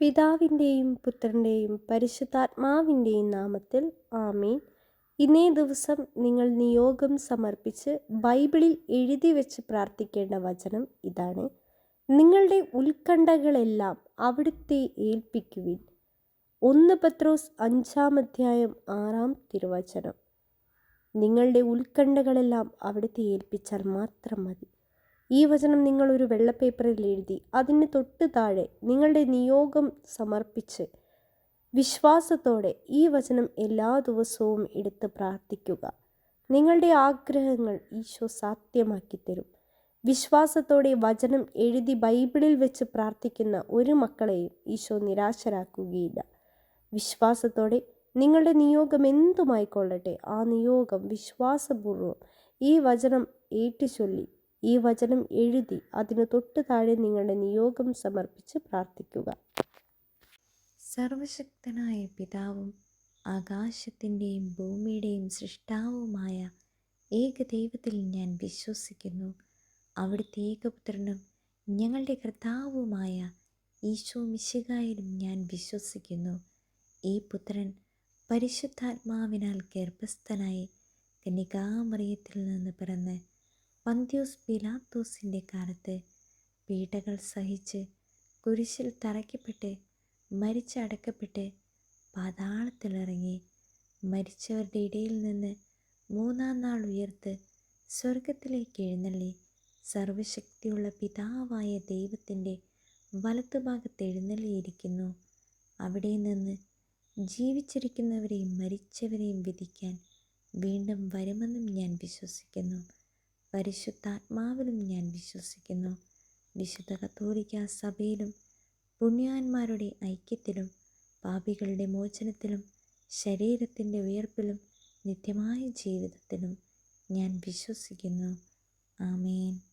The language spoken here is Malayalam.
പിതാവിന്റെയും പുത്രന്റെയും പരിശുദ്ധാത്മാവിന്റെയും നാമത്തിൽ ആമീൻ. ഇന്നേ ദിവസം നിങ്ങൾ നിയോഗം സമർപ്പിച്ച് ബൈബിളിൽ എഴുതി വെച്ച് പ്രാർത്ഥിക്കേണ്ട വചനം ഇതാണ്. നിങ്ങളുടെ ഉത്കണ്ഠകളെല്ലാം അവിടുത്തെ ഏൽപ്പിക്കുവിൻ. ഒന്ന് പത്രോസ് അഞ്ചാം അധ്യായം ആറാം തിരുവചനം. നിങ്ങളുടെ ഉത്കണ്ഠകളെല്ലാം അവിടുത്തെ ഏൽപ്പിച്ചാൽ മാത്രം മതി. ഈ വചനം നിങ്ങൾ ഒരു വെള്ളപ്പേപ്പറിൽ എഴുതി. അതിന് തൊട്ട് താഴെ നിങ്ങളുടെ നിയോഗം സമർപ്പിച്ച് വിശ്വാസത്തോടെ ഈ വചനം എല്ലാ ദിവസവും എടുത്ത് പ്രാർത്ഥിക്കുക. നിങ്ങളുടെ ആഗ്രഹങ്ങൾ ഈശോ സാധ്യമാക്കി തരും. വിശ്വാസത്തോടെ വചനം എഴുതി ബൈബിളിൽ വെച്ച് പ്രാർത്ഥിക്കുന്ന ഒരു മക്കളെയും ഈശോ നിരാശരാക്കുകയില്ല. വിശ്വാസത്തോടെ നിങ്ങളുടെ നിയോഗം എന്തുമായിക്കൊള്ളട്ടെ ആ നിയോഗം വിശ്വാസപൂർവം ഈ വചനം ഏറ്റുചൊല്ലി ഈ വചനം എഴുതി അതിനു തൊട്ട് താഴെ നിങ്ങളുടെ നിയോഗം സമർപ്പിച്ച് പ്രാർത്ഥിക്കുക. സർവശക്തനായ പിതാവും ആകാശത്തിന്റെയും ഭൂമിയുടെയും സൃഷ്ടാവുമായ ഏക ദൈവത്തിൽ ഞാൻ വിശ്വസിക്കുന്നു. അവിടുത്തെ ഏകപുത്രനും ഞങ്ങളുടെ കർത്താവുമായ ഈശോ മിശികായിലും ഞാൻ വിശ്വസിക്കുന്നു. ഈ പുത്രൻ പരിശുദ്ധാത്മാവിനാൽ ഗർഭസ്ഥനായി കന്യകാമറിയത്തിൽ നിന്ന് പിറന്ന് പന്ത്യോസ് പിലാത്തോസിന്റെ കാലത്ത് പീഡകൾ സഹിച്ച് കുരിശിൽ തറയ്ക്കപ്പെട്ട് മരിച്ചടക്കപ്പെട്ട് പാതാളത്തിലിറങ്ങി മരിച്ചവരുടെ ഇടയിൽ നിന്ന് മൂന്നാം നാൾ ഉയർത്ത് സ്വർഗത്തിലേക്ക് എഴുന്നള്ളി. സർവശക്തിയുള്ള പിതാവായ ദൈവത്തിന്റെ വലത്തുഭാഗത്ത് എഴുന്നള്ളിയിരിക്കുന്നു. അവിടെ നിന്ന് ജീവിച്ചിരിക്കുന്നവരെയും മരിച്ചവരെയും വിധിക്കാൻ വീണ്ടും വരുമെന്നും ഞാൻ വിശ്വസിക്കുന്നു. പരിശുദ്ധാത്മാവിലും ഞാൻ വിശ്വസിക്കുന്നു. വിശുദ്ധ കത്തോലിക്ക സഭയിലും പുണ്യാന്മാരുടെ ഐക്യത്തിലും പാപികളുടെ മോചനത്തിലും ശരീരത്തിന്റെ ഉയർപ്പിലും നിത്യമായ ജീവിതത്തിലും ഞാൻ വിശ്വസിക്കുന്നു. ആമേൻ.